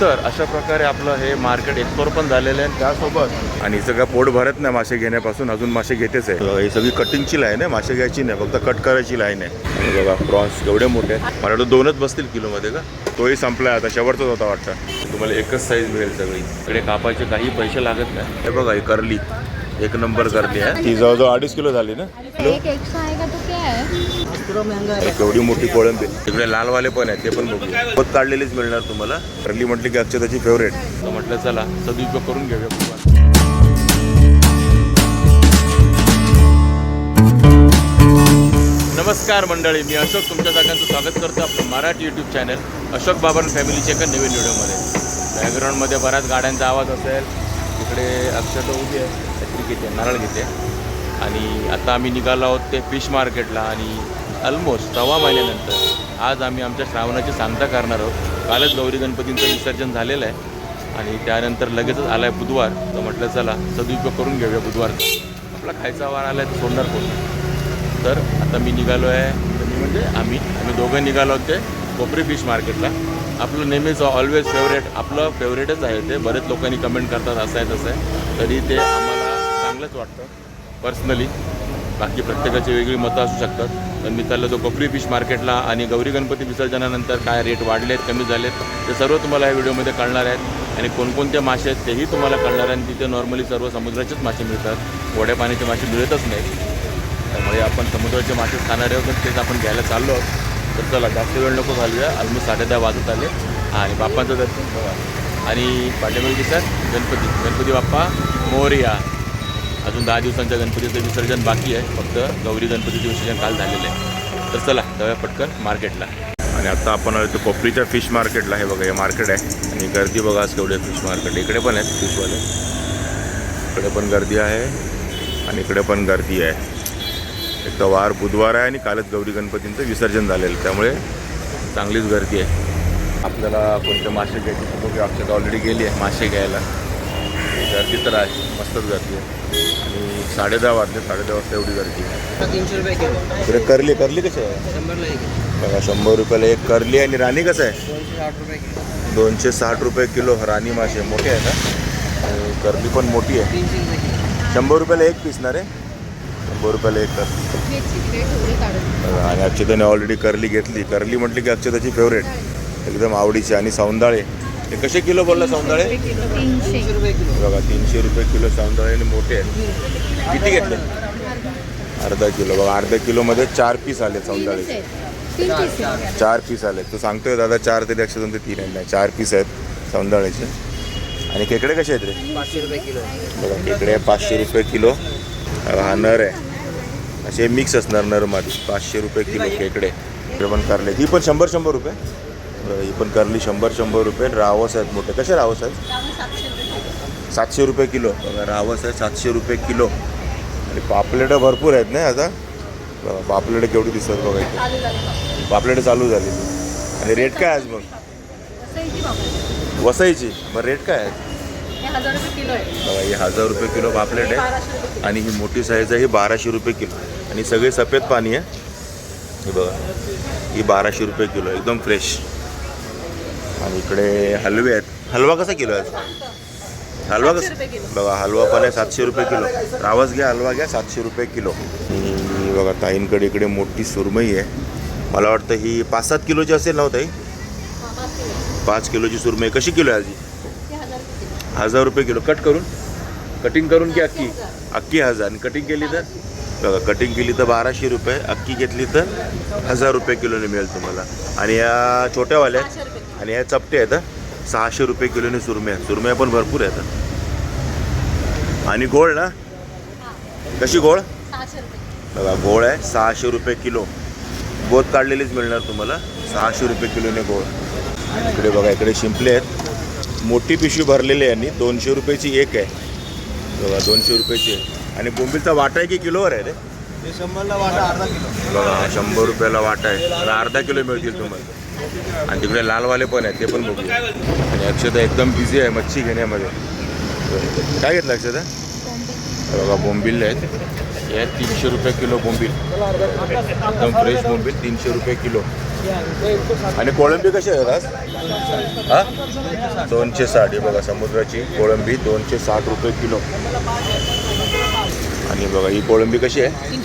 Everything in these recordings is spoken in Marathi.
तर अशा प्रकारे आपलं हे मार्केट एक्सप्लोर पण झालेलं आहे. त्यासोबत आणि सगळं पोट भरत नाही मासे घेण्यापासून अजून मासे घेतेच आहे. ही सगळी कटिंगची लाईन आहे मासे घ्यायची नाही फक्त कट करायची लाईन आहे. बघा प्रॉन्स एवढे मोठे आहेत. मला वाटतं दोनच बसतील किलोमध्ये का? तोही संपलाय आता शेवटचाच होता वाटतं. तुम्हाला एकच साईज मिळेल सगळी. इकडे कापायचे काही पैसे लागत नाही. हे बघा करली एक नंबर करली आहे. ती जवळजवळ अडीच किलो झाली ना? एक तो क्या है अरे केवढी मोठी कोळंबी तिकडे लालवाले पण आहेत ते पण बघू. पत काढलेलीच मिळणार तुम्हाला. करली म्हटली की अक्षताची फेवरेट तर म्हटलं चला सदुपयोग करून घेऊया. नमस्कार मंडळी मी अशोक तुमच्या सगळ्यांचं स्वागत करतो आपलं मराठी यूट्यूब चॅनल अशोक बाबर फॅमिलीच्या एका नवीन व्हिडिओमध्ये बॅकग्राऊंडमध्ये बऱ्याच गाड्यांचा आवाज असेल. तिकडे अक्षता उभी आहे. घेते नारळ घेते. आणि आता आम्ही निघालो आहोत ते फिश मार्केटला आणि ऑलमोस्ट सव्वा महिन्यानंतर. आज आम्ही आमच्या श्रावणाची सांगता करणार आहोत. कालच गौरी गणपतींचं विसर्जन झालेलं आहे. आणि त्यानंतर लगेचच आला आहे बुधवार. तर म्हटलं चला सदुपयोग करून घेऊया बुधवारचा. आपला खायचा वार आला आहे तर सोडणार कोण तर आता मी निघालो आहे. तर मी म्हणजे आम्ही आम्ही दोघं निघालो आहोत ते कोपरी फिश मार्केटला आपलं नेहमीच ऑलवेज फेवरेट आपलं फेवरेटच आहे ते. बरेच लोकांनी कमेंट करतात असं आहे तसं आहे. तरी ते आम्हाला चांगलंच वाटतं. पर्सनली बाकी प्रत्येकाची वेगळी मतं असू शकतात. पण मी चाललो तो कोपरी फिश मार्केटला आणि गौरी गणपती विसर्जनानंतर काय रेट वाढले आहेत कमी झालेत ते सर्व तुम्हाला या व्हिडिओमध्ये कळणार आहेत. आणि कोणकोणते मासे आहेत तेही तुम्हाला कळणार आहे. आणि तिथे नॉर्मली सर्व समुद्राचेच मासे मिळतात. गोड्या पाण्याचे मासे मिळतच नाहीत. त्यामुळे आपण समुद्राचे मासे खाणारे आहोत तर तेच आपण घ्यायला चाललो आहोत. तर चला जास्त वेळ नको घालूया. ऑलमोस्ट साडे दहा वाजत आले. आणि बाप्पांचं दर्शन आणि पाठीमागे दिसतात गणपती. गणपती बाप्पा मोरया. अजून दहा दिवसांच्या गणपतीचं विसर्जन बाकी आहे. फक्त गौरी गणपतीचं विसर्जन काल झालेलं आहे. तर चला जाऊया पटकन मार्केटला. आणि आता आपण आलो ते कोपरीच्या फिश मार्केटला. हे बघा हे मार्केट आहे. आणि गर्दी बघा आज केवढे फिश मार्केट इकडे पण आहेत फिशवाले इकडे पण गर्दी आहे. आणि इकडे पण गर्दी आहे. एक तर वार बुधवार आहे आणि कालच गौरी गणपतींचं विसर्जन झालेलं त्यामुळे चांगलीच गर्दी आहे. आपल्याला कोणते मासे घ्यायचे बघू की ऑलरेडी गेली आहे मासे घ्यायला. गर्दी तर आहे. मस्तच गर्दी आहे. आणि साडे दहा वाजले साडे दहा वाजता एवढी गर्दी. तीनशे रुपये किलो. करली करली कशी आहे? बघा शंभर रुपयाला एक करली आणि राणी कसं आहे? दोनशे साठ रुपये किलो. राणी मासे. मोठे आहे ना आणि करली पण मोठी आहे. शंभर रुपयाला एक पीस ना रे? शंभर रुपयाला एक करली आणि अक्षताने ऑलरेडी करली घेतली. करली म्हटली की अक्षताची फेवरेट एकदम आवडीची आणि सौंदाळे. हे कसे किलो बोलला सौंदाळे? बघा तीनशे रुपये किलो सौंदाळे आणि मोठे आहेत. किती घेतले? अर्धा किलो. बघा अर्धा किलोमध्ये चार पीस आले सौंदाळे. चार पीस आले. तू सांगतोय दादा चार तरी अक्षतांचे तीन आहेत. नाही चार पीस आहेत सौंदाळ्याचे आणि खेकडे कसे आहेत रे? पाचशे रुपये किलो. बघा खेकडे पाचशे रुपये किलो. हा नर आहे. असे मिक्स असणार नरमादी पाचशे रुपये किलो खेकडे पण कारले. ही पण शंभर शंभर रुपये? ही पण करली शंभर शंभर रुपये. रावस आहेत मोठे. कसे रावस आहेत? सातशे रुपये किलो. बघा रावस आहे सातशे रुपये किलो. आणि पापलेटं भरपूर आहेत ना आता? बघा पापलेटं केवढी दिसतात बघा इथे. पापलेटं चालू झाली. आणि रेट काय आज मग? वसईची. मग रेट काय आहे? आहे बघा ही हजार रुपये किलो पापलेट आहे. आणि ही मोठी साईज आहे ही बाराशे रुपये किलो. आणि सगळे सफेद पाणी आहे. हे बघा ही बाराशे रुपये किलो एकदम फ्रेश आणि इकडे हलवे आहेत. हलवा कसा किलो आहे? हलवा कसा? बघा हलवा पण आहे सातशे रुपये किलो. रावस घ्या हलवा घ्या सातशे रुपये किलो. आणि बघा ताईंकडे इकडे मोठी सुरमई आहे. मला वाटतं ही पाच सात किलोची असेल ना हो ताई? पाच किलोची सुरमई कशी किलो आहे आजी? हजार रुपये किलो. कट करून. कटिंग करून की अक्की अक्की हजार. आणि कटिंग केली तर? बघा कटिंग केली तर बाराशे रुपये. अक्की घेतली तर हजार रुपये किलोने मिळेल तुम्हाला. आणि या छोट्यावाल्या आहेत. आणि या चपटे आहेत. सहाशे रुपये किलोने सुरम्या. सुरम्या पण भरपूर आहेत आणि गोळ ना? कशी गोळ? बघा गोळ आहे सहाशे रुपये किलो. बोत काढलेलीच मिळणार तुम्हाला. सहाशे रुपये किलोने गोळ. आणि इकडे बघा इकडे शिंपले आहेत. मोठी पिशवी भरलेली आहे यांनी. दोनशे रुपयाची एक आहे. बघा दोनशे रुपयाची आहे. आणि बोंबीलचा वाटा आहे की किलोवर आहे रे? शंभरला वाटा अर्धा किलो. बघा शंभर रुपयाला वाटा आहे. आणि अर्धा किलो मिळतील तुम्हाला. आणि तिकडे लालवाले पण आहेत ते पण बघूया. आणि अक्षता एकदम बिझी आहे मच्छी घेण्यामध्ये. काय घेतलं अक्षता? बघा बोंबील आहेत. आहेत तीनशे रुपये किलो बोंबील. एकदम फ्रेश बोंबील तीनशे रुपये किलो. आणि कोळंबी कशी आहे आज? हा? दोनशे साठ हे बघा समुद्राची कोळंबी दोनशे साठ रुपये किलो. आणि बघा ही कोळंबी कशी आहे?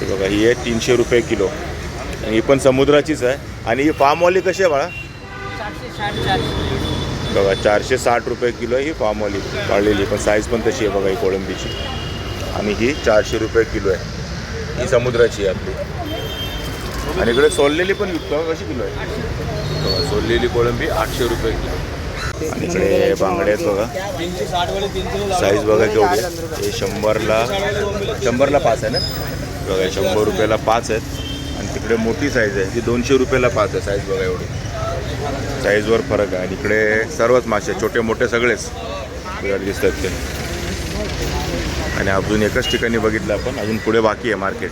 ही बघा ही आहे तीनशे रुपये किलो. ही पण समुद्राचीच आहे. आणि ही फार्मवाली कशी आहे बाळा? बघा चारशे साठ रुपये किलो ही फार्मवाली काढलेली पण साईज पण तशी आहे बघा ही कोळंबीची. आणि ही चारशे रुपये किलो आहे. ही समुद्राची आहे आपली. आणि इकडे सोललेली पण विकतो. कशी किलो आहे? बघा सोललेली कोळंबी आठशे रुपये किलो. आणि इकडे बांगडे आहेत बघा. साईज बघा केवढी. हे शंभरला शंभरला पाच आहे ना? बघा शंभर रुपयाला पाच आहेत. आणि तिकडे मोठी साईज आहे. ती दोनशे रुपयाला पाच आहे साईज बघा एवढी. साईजवर फरक आहे. आणि इकडे सर्वच मासे छोटे मोठे सगळेच दिसतात ते. आणि अजून एकच ठिकाणी बघितलं आपण. अजून पुढे बाकी आहे मार्केट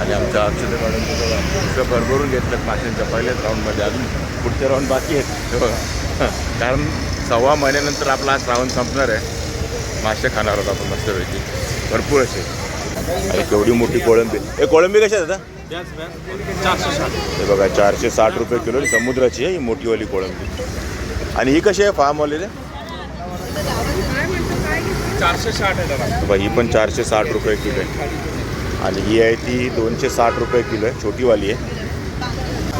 आणि आमच्या अक्षते मॅडम इतकं भरभरून घेतलं माशांच्या पहिल्याच राऊंडमध्ये अजून पुढचे राऊंड बाकी आहेत. बघा. कारण सव्वा महिन्यानंतर आपला हा श्रावण संपणार आहे. मासे खाणार आहोत आपण मस्तपैकी. भरपूर असे. आणि केवढी मोठी कोळंबी. हे कोळंबी कशी आहे दादा? हे बघा चारशे साठ रुपये किलो समुद्राची आहे ही मोठीवाली कोळंबी. आणि ही कशी आहे फार्मवाली रे? चारशे साठ आहे बघा ही पण चारशे साठ रुपये किलो आहे. आणि ही आहे ती दोनशे साठ रुपये किलो आहे छोटीवाली आहे.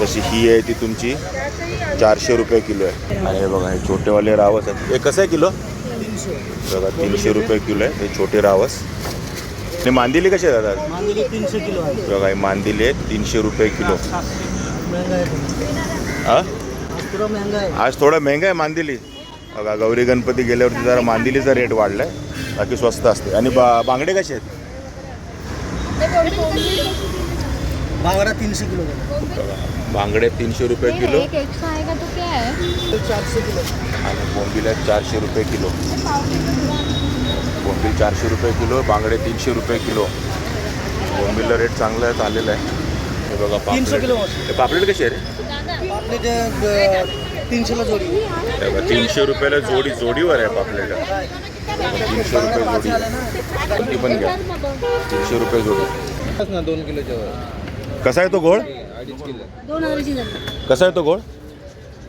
जशी ही आहे ती तुमची चारशे रुपये किलो आहे. आणि हे बघा हे छोटेवाले रावस आहेत. हे कसं आहे किलो? बघा तीनशे रुपये किलो आहे हे छोटे रावस. आणि मांदिली कशी आहे दादा? मांदिली तीनशे किलो आहे. बघा हे मांदिली आहे तीनशे रुपये किलो. हा? आज थोडा महंगा आहे. आज थोडं महंगा आहे मांदिली. बघा गौरी गणपती गेल्यावरती जरा मांदिलीचा रेट वाढला आहे बाकी स्वस्त असते. आणि बा बांगडे कसे आहेत? बांगडा तीनशे किलो बांगडे तीनशे रुपये किलो. आणि बोंबीला चारशे रुपये किलो. बोंबील चारशे रुपये किलो बांगडे तीनशे रुपये किलो. बोंबीला रेट चांगला आहे चाललेला आहे. हे बघा तीनशे पापलेट किलो. हे पापलेट कसे आहे रे? ते ग- तीनशेला जोडी. बघा तीनशे रुपयाला जोडी जोडीवर आहे पापलेट. तीनशे रुपये जोडी. कोणती पण घ्या. तीनशे रुपये जोडी. ना दोन किलोच्या वर कसा आहे तो गोळ? किलो. कसा आहे तो गोळ?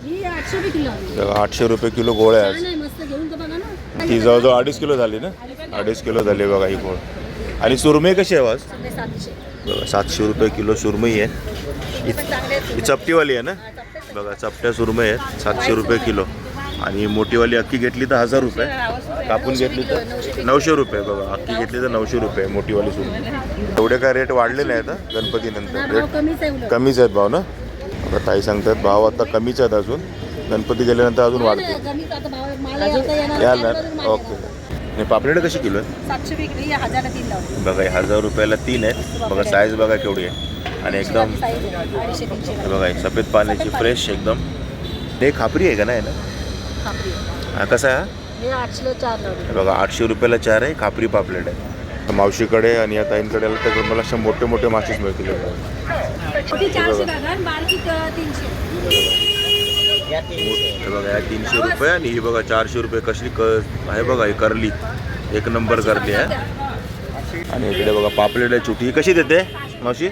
ही आठशे रुपये किलो आहे. बघा आठशे रुपये किलो गोळ आहे ती जवळजवळ अडीच किलो झाली ना? अडीच किलो झाली बघा ही गोळ आणि सुरमई कशी आहे सातशे. बघा सातशे रुपये किलो सुरमई आहे. ही- ही चपटीवाली आहे ना? बघा चपट्या सुरमई आहेत. सातशे रुपये किलो. आणि मोठीवाली अक्की घेतली तर हजार रुपये. कापून घेतली तर नऊशे रुपये. बघा अक्की घेतली तर नऊशे रुपये मोठीवाली सुरमई. एवढे काय रेट वाढले नाहीत हा? गणपतीनंतर. रेट कमीच आहेत भाव ना? आता ताई सांगतात भाव आता कमीच आहेत अजून. गणपती गेल्यानंतर अजून वाढतील कमीच आता भाव माल आता येणार याल त्यावरून माल ओके. आणि पापलेट कशी किलो आहे बघा हे हजार रुपयाला तीन आहेत. बघा साईज बघा. केवढी आहे. आणि एकदम बघा हे सफेद पाण्याची फ्रेश एकदम. हे खापरी आहे का नाही ना? खापरी हा कसा आहे बघा आठशे रुपयाला चार आहे खापरी पापलेट आहे. तर मावशीकडे आणि या ताईंकडे आलं तर मला असे मोठे मोठे मासेच मिळतील हे बघा. या तीनशे रुपये आणि ही बघा चारशे रुपये कसली क आहे बघा ही करली. एक नंबर करली आहे. आणि इकडे बघा पापलेट आहे छोटी ही कशी देते मावशी?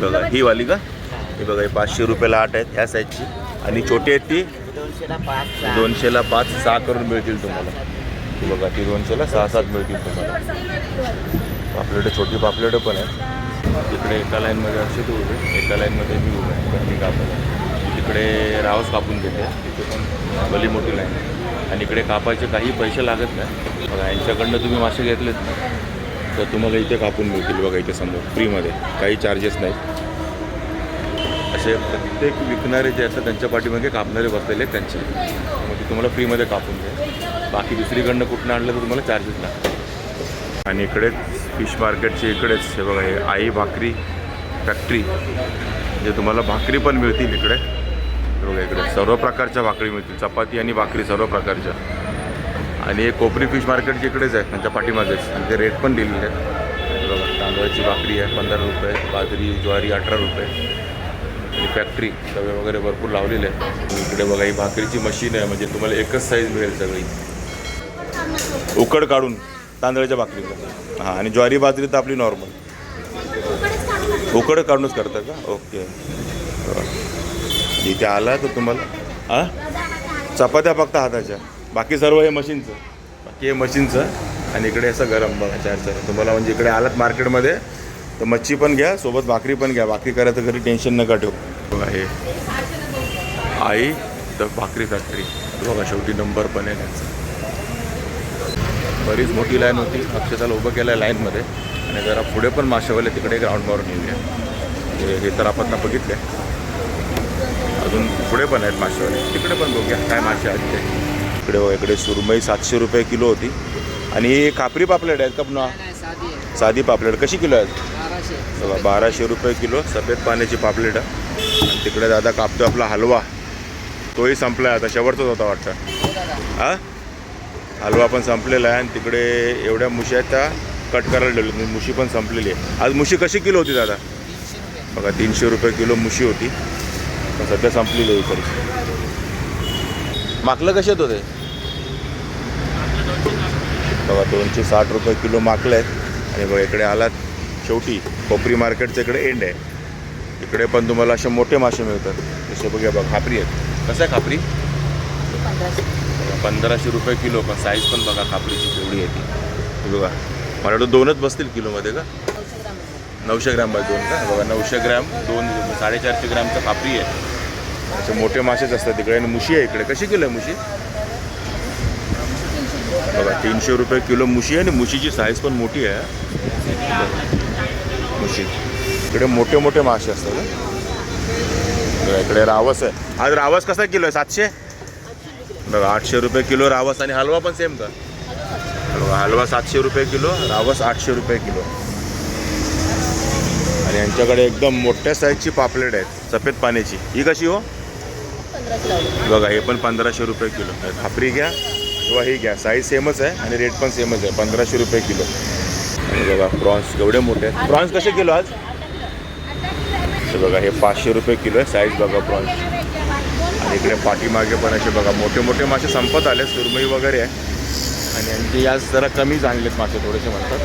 बघा ही ही वाली का? ही बघा ही पाचशे रुपयाला आठ आहेत ह्या साईजची आणि छोटी आहेत ती? दोनशेला पाच सहा. करून मिळतील तुम्हाला. ही बघा ती दोनशेला सहा सात मिळतील तुम्हाला. पापलेटं छोटी पापलेटं पण आहेत. तिकडे एका लाईनमध्ये असे तू उभे एका लाईनमध्ये मी उभे आहे. मी इकडे रावस कापून घेते तिथे पण भली मोठी लाईन आणि इकडे कापायचे काही पैसे लागत नाही. बघा यांच्याकडनं तुम्ही मासे घेतलेत. ना तर तुम्हाला इथे कापून मिळतील बघा इथे समोर. फ्रीमध्ये काही चार्जेस नाहीत. असे प्रत्येक विकणारे जे असतात त्यांच्या पाठीमागे कापणारे बसलेले आहेत त्यांचे. मग ते तुम्हाला फ्रीमध्ये कापून द्या बाकी दुसरीकडनं कुठनं आणलं तर तुम्हाला चार्जेस लागतात आणि इकडेच फिश मार्केटचे इकडेच हे बघा हे आई भाकरी फॅक्टरी म्हणजे तुम्हाला भाकरी पण मिळतील इकडे. बघा इकडे. सर्व प्रकारच्या भाकरी मिळतील. चपाती आणि भाकरी सर्व प्रकारच्या. आणि हे कोपरी फिश मार्केट इकडेच आहे त्यांच्या पाठीमागेच. आणि ते रेट पण दिलेले आहेत. बघा तांदळाची भाकरी आहे पंधरा रुपये. बाजरी ज्वारी अठरा रुपये. आणि फॅक्टरी तवे वगैरे भरपूर लावलेले आहेत. इकडे बघा ही भाकरीची मशीन आहे. म्हणजे तुम्हाला एकच साईज मिळेल सगळी. उकड काढून तांदळाच्या भाकरीचं हां आणि ज्वारी बाजरी तर आपली नॉर्मल उकड काढूनच करता का? ओके इथे आला तर तुम्हाला हां? चपात्या फक्त हाताच्या. बाकी सर्व हे मशीनचं. बाकी हे मशीनचं आणि इकडे असं गरम बघा चार चार. तुम्हाला म्हणजे इकडे आलात मार्केटमध्ये तर मच्छी पण घ्या सोबत भाकरी पण घ्या. भाकरी करायचं घरी टेन्शन नका ठेवू. बघा हे. आई द भाकरी फॅक्टरी बघा शेवटी नंबर पण आहे त्यांचा. बरीच मोठी लाईन होती. अक्षताला उभं केलं आहे लाईनमध्ये. आणि जरा पुढे पण माशेवाले तिकडे ग्राउंडवर नेऊया. हे- हे तर आपण बघितलं आहे अजून पुढे पण आहेत माशावाले तिकडे पण बघूया काय मासे आहेत ते. इकडे इकडे सुरमई सातशे रुपये किलो होती. आणि ही खापरी पापलेट आहेत का पुन्हा? साधी पापलेट. कशी किलो आहेत? बघा बाराशे रुपये किलो सफेद पाण्याची पापलेट आहे. आणि तिकडे दादा कापतो आपला हलवा. तोही संपला आहे आता शेवटचाच होता वाटतं. हा? हलवा पण संपलेला आहे आणि तिकडे एवढ्या मुशी आहेत त्या कट करायला ठेवल्या. म्हणजे मुशी पण संपलेली आहे. आज मुशी कशी किलो होती दादा? बघा तीनशे रुपये किलो मुशी होती. पण सध्या संपलेली आहे इकडे माकलं कसे होते बघा दोनशे साठ रुपये किलो माकलं आहेत. आणि बघा इकडे आलात शेवटी. कोपरी मार्केटच्या इकडे एंड आहे. इकडे पण तुम्हाला असे मोठे मासे मिळतात. जसे बघा बघा खापरी आहेत. कसं आहे खापरी? पंधराशे रुपये किलो पण साईज पण बघा खापरीची तेवढी आहे ती. बघा मला वाटतं दोनच बसतील किलोमध्ये का? नऊशे ग्रॅम बाय दोन का? बघा नऊशे ग्रॅम दोन साडेचारशे ग्रॅमचं पापरी आहे. असे मोठे मासेच असतात तिकडे. आणि मुशी आहे इकडे. कशी किलो आहे मुशी? बघा तीनशे रुपये किलो मुशी आहे आणि मुशीची साईज पण मोठी आहे. मुशी. इकडे मोठे मोठे मासे असतात इकडे रावस आहे. आज रावस कसा किलो आहे? सातशे? बघा आठशे रुपये किलो रावस आणि हलवा पण सेम का? हलवा हलवा सातशे रुपये किलो रावस आठशे रुपये किलो. यांच्याकडे एकदम मोठ्या साईजची पापलेट आहेत सफेद पाण्याची. ही कशी हो? बघा हे पण पंधराशे रुपये किलो. खापरी घ्या किंवा ही घ्या. साईज सेमच आहे आणि रेट पण सेमच आहे पंधराशे रुपये किलो. आणि बघा प्रॉन्स एवढे मोठे आहेत. प्रॉन्स कसे किलो आज? बघा हे पाचशे रुपये किलो आहे साईज बघा प्रॉन्स आणि इकडे पाठीमागे पण असे बघा मोठे मोठे मासे संपत आले सुरमई वगैरे आहे. आणि यांचे आज जरा कमीच आणलेत मासे थोडेसे म्हणतात.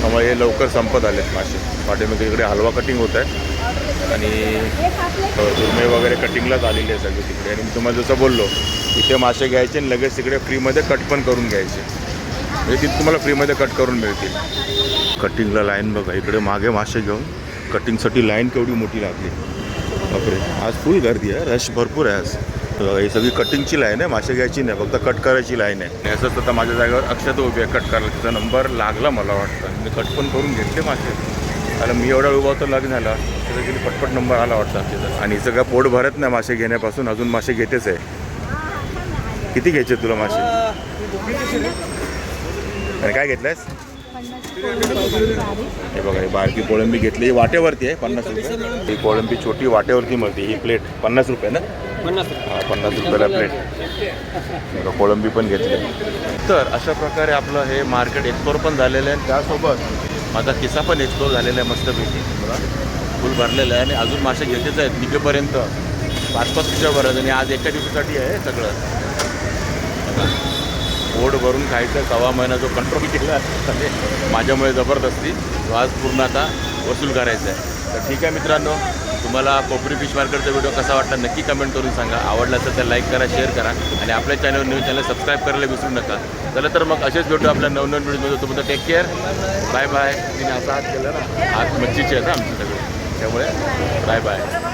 त्यामुळे हे लवकर संपत आलेत मासे. पाठीमध्ये इकडे हलवा कटिंग होत आहे आणि दुर्मे वगैरे कटिंगलाच आलेले आहे सगळे तिकडे. आणि मी तुम्हाला जसं बोललो इथे मासे घ्यायचे आणि लगेच तिकडे फ्रीमध्ये कट पण करून घ्यायचे. म्हणजे तिथे तुम्हाला फ्रीमध्ये कट करून मिळतील. कटिंगला लाईन बघा इकडे मागे मासे घेऊन कटिंगसाठी लाईन केवढी मोठी लागली. बापरे आज फुल गर्दी आहे रश भरपूर आहे आज. ही सगळी कटिंगची लाईन आहे मासे घ्यायची नाही फक्त कट करायची लाईन आहे. असंच आता माझ्या जागेवर अक्षत उभी आहे कट करायला. तिचा नंबर लागला मला वाटतं. मी कट पण करून घेतले मासे. आणि मी एवढा उभा होतो लग्न झाला. तर गेली पटपट नंबर आला वाटतं तिथं. आणि सगळं पोट भरत नाही मासे घेण्यापासून. अजून मासे घेतेच आहे. किती घ्यायचे तुला मासे? आणि काय घेतलंयस? हे बघा हे बारकी कोळंबी घेतली. ही वाटेवरती आहे पन्नास रुपये. ही कोळंबी छोटी वाटेवरती मिळते ही प्लेट पन्नास रुपये ना? हा, पन्नास रुपयाला प्लेट बघा कोळंबी पण घेतली. तर अशा प्रकारे आपलं हे मार्केट एक्सप्लोर पण झालेलं आहे. आणि त्यासोबत माझा किस्सा पण एक्सप्लोर झालेला आहे मस्तपैकी. बघा फुल भरलेलं आहे आणि अजून मासे घेतेच आहेत. निघेपर्यंत पाच पाच पिशा भरत आणि आज एका दिवसासाठी आहे सगळं. पोट भरून खायचं सव्वा महिना जो कंट्रोल केला आहे माझ्यामुळे जबरदस्ती. तो आज पूर्ण आता वसूल करायचा आहे. तर ठीक आहे मित्रांनो. तुम्हाला कोपरी फिश मार्केटचा व्हिडिओ कसा वाटला नक्की कमेंट करून सांगा. आवडला असेल तर लाईक करा शेअर करा आणि आपल्या चॅनल न्यूज चॅनल सबस्क्राईब करायला विसरू नका. चला तर मग असेच भेटू आपल्या नवनवीन व्हिडिओमध्ये तुम्हाला टेक केअर बाय बाय तिने असा हात केला ना. आज मच्छीचे आहेत ना आमचे सगळे त्यामुळे बाय बाय